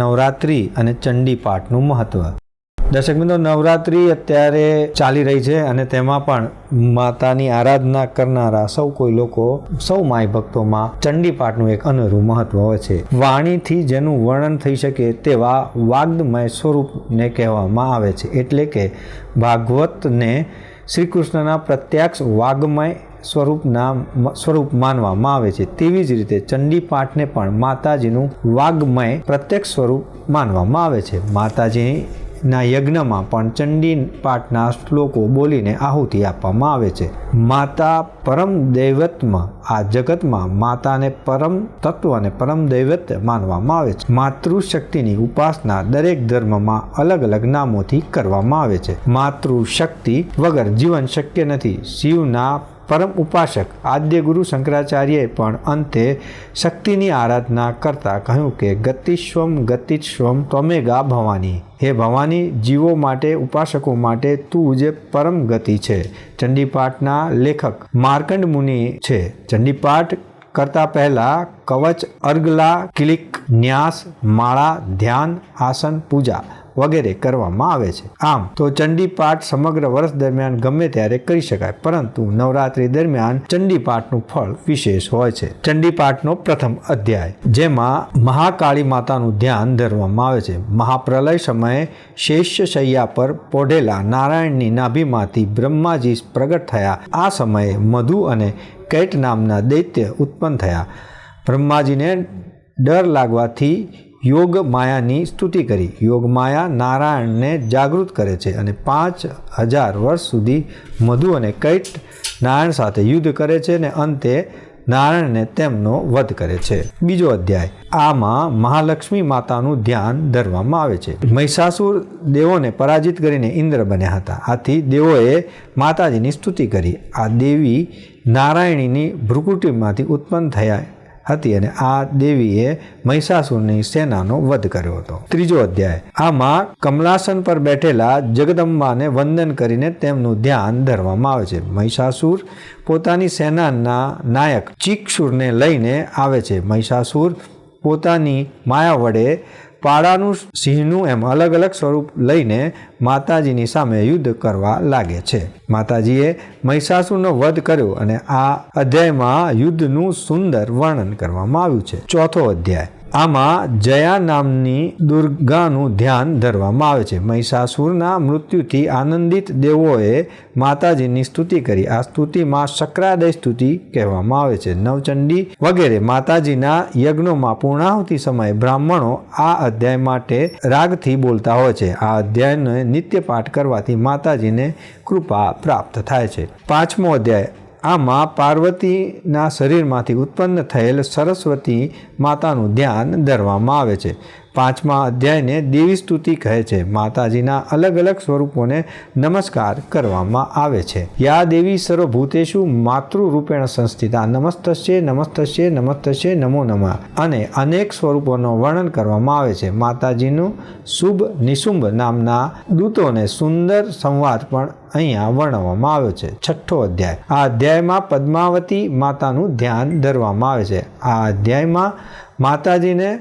નવરાત્રિ અને ચંડી પાઠનું મહત્વ. દર્શક મિત્રો, નવરાત્રિ અત્યારે ચાલી રહી છે અને તેમાં પણ માતાની આરાધના કરનારા સૌ કોઈ લોકો, સૌ માય ભક્તોમાં ચંડી પાઠનું એક અનેરું મહત્વ હોય છે. વાણીથી જેનું વર્ણન થઈ શકે તેવા વાગ્દમય સ્વરૂપને કહેવામાં આવે છે. એટલે કે ભાગવતને શ્રી કૃષ્ણના પ્રત્યક્ષ વાગ્મય સ્વરૂપના નામ સ્વરૂપ માનવામાં આવે છે. તેવી જ રીતે ચંડી પાઠને પણ માતાજીનું વાગ્મય પ્રત્યક્ષ સ્વરૂપ માનવામાં આવે છે. માતાજીના યજ્ઞમાં પણ ચંડી પાઠના શ્લોકો બોલીને આહુતિ આપવામાં આવે છે. માતા પરમ દૈવત્માં, આ જગતમાં માતાને પરમ તત્વ અને પરમ દૈવત માનવામાં આવે છે. માતૃશક્તિની ઉપાસના દરેક ધર્મમાં અલગ અલગ નામોથી કરવામાં આવે છે. માતૃશક્તિ વગર જીવન શક્ય નથી. શિવના પરમ ઉપાસક આદ્ય ગુરુ શંકરાચાર્યએ પણ અંતે શક્તિની આરાધના કરતા કહ્યું કે ગતિસ્વમ ગતિસ્વમ ત્વમેગા ભવાની. હે ભવાની, જીવો માટે, ઉપાસકો માટે તું જે પરમ ગતિ છે, ચંડીપાઠના લેખક માર્કંડ મુનિ છે. ચંડીપાઠ કરતા પહેલા કવચ, અર્ગલા, કિલિક, ન્યાસ, માળા, ધ્યાન, આસન, પૂજા. વગેરે કરવામાં આવે છે. આમ, તો ચંડી પાઠ સમગ્ર વર્ષ દરમિયાન ગમે ત્યારે કરી શકાય, પરંતુ નવરાત્રી દરમિયાન ચંડી પાઠનું ફળ વિશેષ હોય છે. ચંડી પાઠનો પ્રથમ અધ્યાય, જેમાં મહાકાળી માતાનું ધ્યાન ધરવામાં આવે છે. મહાપ્રલય સમયે શેષ્ય શૈયા પર પોઢેલા નારાયણની નાભીમાંથી બ્રહ્માજી પ્રગટ થયા. આ સમયે મધુ અને કૈટ નામના દૈત્ય ઉત્પન્ન થયા. બ્રહ્માજીને ડર લાગવાથી યોગ માયાની સ્તુતિ કરી. યોગ માયા નારાયણને જાગૃત કરે છે અને પાંચ હજાર વર્ષ સુધી મધુ અને કૈટ નારાયણ સાથે યુદ્ધ કરે છે અને અંતે નારાયણને તેમનો વધ કરે છે. બીજો અધ્યાય. આમાં મહાલક્ષ્મી માતાનું ધ્યાન ધરવામાં આવે છે. મહિષાસુર દેવોને પરાજિત કરીને ઇન્દ્ર બન્યા હતા. આથી દેવોએ માતાજીની સ્તુતિ કરી. આ દેવી નારાયણીની ભ્રુકુટીમાંથી ઉત્પન્ન થયા હતી અને આ દેવીએ મહિષાસુરની સેનાનો વધ કર્યો હતો. ત્રીજો અધ્યાય. આમાં કમલાસન પર બેઠેલા જગદંબાને વંદન કરીને તેમનું ધ્યાન ધરવામાં આવે છે. મહિષાસુર પોતાની સેનાના નાયક ચીક્ષુરને લઈને આવે છે. મહિષાસુર પોતાની માયા વડે પાડાનું સિંહનું એમ અલગ અલગ સ્વરૂપ લઈને માતાજીની સામે યુદ્ધ કરવા લાગે છે. માતાજીએ મહિષાસુરનો વધ કર્યો અને આ અધ્યાયમાં યુદ્ધનું સુંદર વર્ણન કરવામાં આવ્યું છે. ચોથો અધ્યાય. આમાં જયા નામની દુર્ગાનું ધ્યાન ધરવામાં આવે છે. મહિષાસુરના મૃત્યુથી આનંદિત દેવોએ માતાજીની સ્તુતિ કરી. આ સ્તુતિમાં શક્રાદય સ્તુતિ કહેવામાં આવે છે. નવચંડી વગેરે માતાજીના યજ્ઞોમાં પૂર્ણાહુતિ સમયે બ્રાહ્મણો આ અધ્યાય માટે રાગથી બોલતા હોય છે. આ અધ્યાયને નિત્ય પાઠ કરવાથી માતાજીને કૃપા પ્રાપ્ત થાય છે. પાંચમો અધ્યાય. આમાં પાર્વતીના શરીરમાંથી ઉત્પન્ન થયેલ સરસ્વતી માતાનું ધ્યાન ધરવામાં આવે છે. પાંચમા અધ્યાયને દેવી સ્તુતિ કહે છે. માતાજીના અલગ અલગ સ્વરૂપોને નમસ્કાર કરવામાં આવે છે. યા દેવી સર્વભૂતેશુ માતૃરૂપેણ સંસ્થિતા, નમસ્તસ્ય નમસ્તસ્ય નમસ્તસ્ય, નમો નમઃ અને અનેક સ્વરૂપોનું વર્ણન કરવામાં આવે છે. માતાજીનું શુભ નિશુંભ નામના દૂતોને સુંદર સંવાદ પણ અહીંયા વર્ણવવામાં આવ્યો છે. છઠ્ઠો અધ્યાય. આ અધ્યાયમાં પદ્માવતી માતાનું ધ્યાન ધરવામાં આવે છે. આ અધ્યાયમાં માતાજીને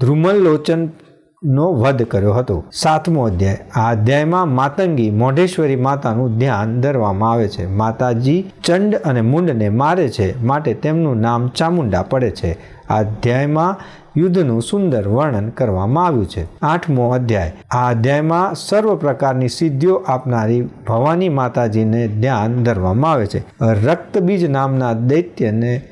ધ્રુમલોચનનો વધ કર્યો હતો. સાતમો અધ્યાય. આ અધ્યાયમાં માતંગી મોઢેશ્વરી માતાનું ધ્યાન ધરવામાં આવે છે. માતાજી ચંડ અને મુંડને મારે છે, માટે તેમનું નામ ચામુંડા પડે છે. આ અધ્યાયમાં યુદ્ધનું સુંદર વર્ણન કરવામાં આવ્યું છે. આઠમો અધ્યાય. આ અધ્યાયમાં સર્વ પ્રકારની સિદ્ધિઓ આપનારી ભવાની માતાજીને ધ્યાન ધરવામાં આવે છે. રક્તબીજ નામના દૈત્યને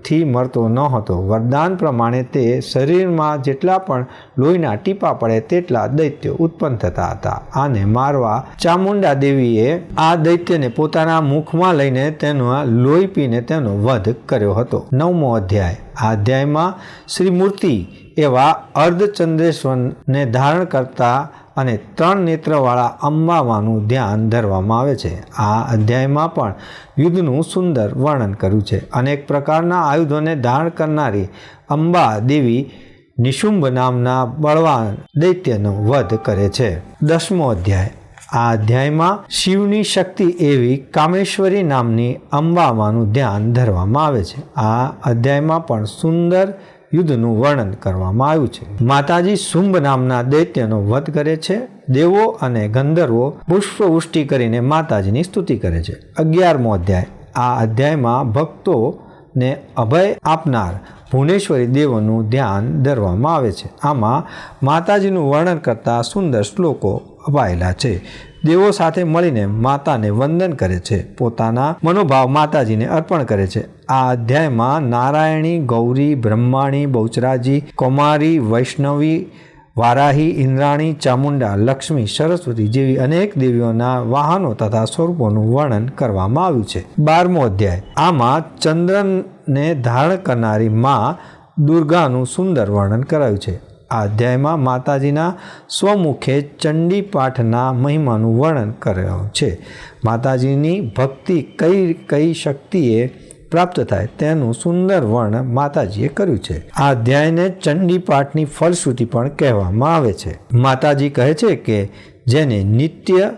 કોઈથી મળતો ન હતો. વરદાન પ્રમાણે તે શરીરમાં જેટલા પણ લોહીના ટીપા પડે તેટલા દૈત્યો ઉત્પન્ન થતા હતા. આને મારવા ચામુંડા દેવીએ આ દૈત્યને પોતાના મુખમાં લઈને તેનો લોહી પીને તેનો વધ કર્યો હતો. નવમો અધ્યાય. આ અધ્યાયમાં શ્રીમૂર્તિ એવા અર્ધચંદ્રેશ્વરને ધારણ કરતા અને ત્રણ નેત્રવાળા અંબામાનું ધ્યાન ધરવામાં આવે છે. આ અધ્યાયમાં પણ યુદ્ધનું સુંદર વર્ણન કર્યું છે. અનેક પ્રકારના આયુધોને ધારણ કરનારી અંબા દેવી નિશુંભ નામના બળવાન દૈત્યનો વધ કરે છે. દસમો અધ્યાય. આ અધ્યાયમાં શિવની શક્તિ એવી કામેશ્વરી નામની અંબામાનું ધ્યાન ધરવામાં આવે છે. આ અધ્યાયમાં પણ સુંદર યુદ્ધનું વર્ણન કરવામાં આવ્યું છે. માતાજી શુંભ નામના દૈત્યનો વધ કરે છે. દેવો અને ગંધર્વો પુષ્પવૃષ્ટિ કરીને માતાજીની સ્તુતિ કરે છે. અગિયારમો અધ્યાય. આ અધ્યાયમાં ભક્તોને અભય આપનાર ભુવનેશ્વરી દેવોનું ધ્યાન ધરવામાં આવે છે. આમાં માતાજીનું વર્ણન કરતા સુંદર શ્લોકો અપાયેલા છે. દેવો સાથે મળીને માતાને વંદન કરે છે. પોતાના મનોભાવ માતાજીને અર્પણ કરે છે. આ અધ્યાયમાં નારાયણી, ગૌરી, બ્રહ્માણી, બહુચરાજી, કૌમારી, વૈષ્ણવી, વારાહી, ઇન્દ્રાણી, ચામુંડા, લક્ષ્મી, સરસ્વતી જેવી અનેક દેવીઓના વાહનો તથા સ્વરૂપોનું વર્ણન કરવામાં આવ્યું છે. બારમો અધ્યાય. આમાં ચંદ્રને ધારણ કરનારી મા દુર્ગાનું સુંદર વર્ણન કરાયું છે. આ અધ્યાયમાં માતાજીના સ્વમુખે ચંડી પાઠના મહિમાનું વર્ણન કર્યો છે. માતાજીની ભક્તિ કઈ કઈ શક્તિએ પ્રાપ્ત થાય તેનું સુંદર વર્ણન માતાજીએ કર્યું છે. આ અધ્યાયને ચંડી પાઠની ફલશ્રુતિ પણ કહેવામાં આવે છે. માતાજી કહે છે કે જેને નિત્ય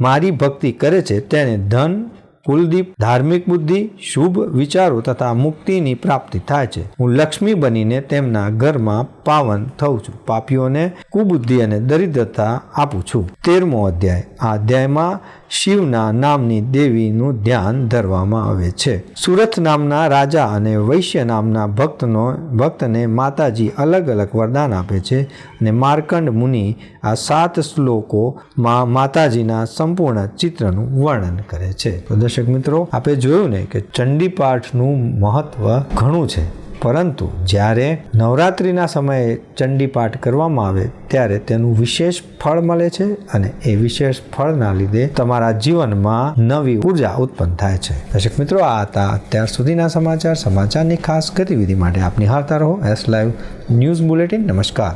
મારી ભક્તિ કરે છે, તેને ધન કુલદીપ, ધાર્મિક બુદ્ધિ, શુભ વિચારો તથા મુક્તિની પ્રાપ્તિ થાય છે. હું લક્ષ્મી બનીને તેમના ઘરમાં પાવન થઉં છું. પાપીઓને કુબુદ્ધિ અને દરિદ્રતા આપું છું. તેરમો અધ્યાય. આ અધ્યાયમાં શિવના નામની દેવીનું ધ્યાન ધરવામાં આવે છે. સુરત નામના રાજા અને વૈશ્ય નામના ભક્તનો, ભક્તને માતાજી અલગ અલગ વરદાન આપે છે અને માર્કંડ મુનિ આ સાત શ્લોકોમાં માતાજીના સંપૂર્ણ ચિત્રનું વર્ણન કરે છે. તો દર્શક મિત્રો આપણે જોયું ને કે ચંડી પાઠનું મહત્વ ઘણું છે. પરંતુ જ્યારે નવરાત્રિના સમયે ચંડી પાઠ કરવામાં આવે ત્યારે તેનું વિશેષ ફળ મળે છે અને એ વિશેષ ફળના લીધે તમારા જીવનમાં નવી ઊર્જા ઉત્પન્ન થાય છે. દર્શક મિત્રો, આ હતા અત્યાર સુધીના સમાચાર. સમાચારની ખાસ ગતિવિધિ માટે આપની હારતા રહો. એસ લાઈવ ન્યૂઝ બુલેટિન નમસ્કાર.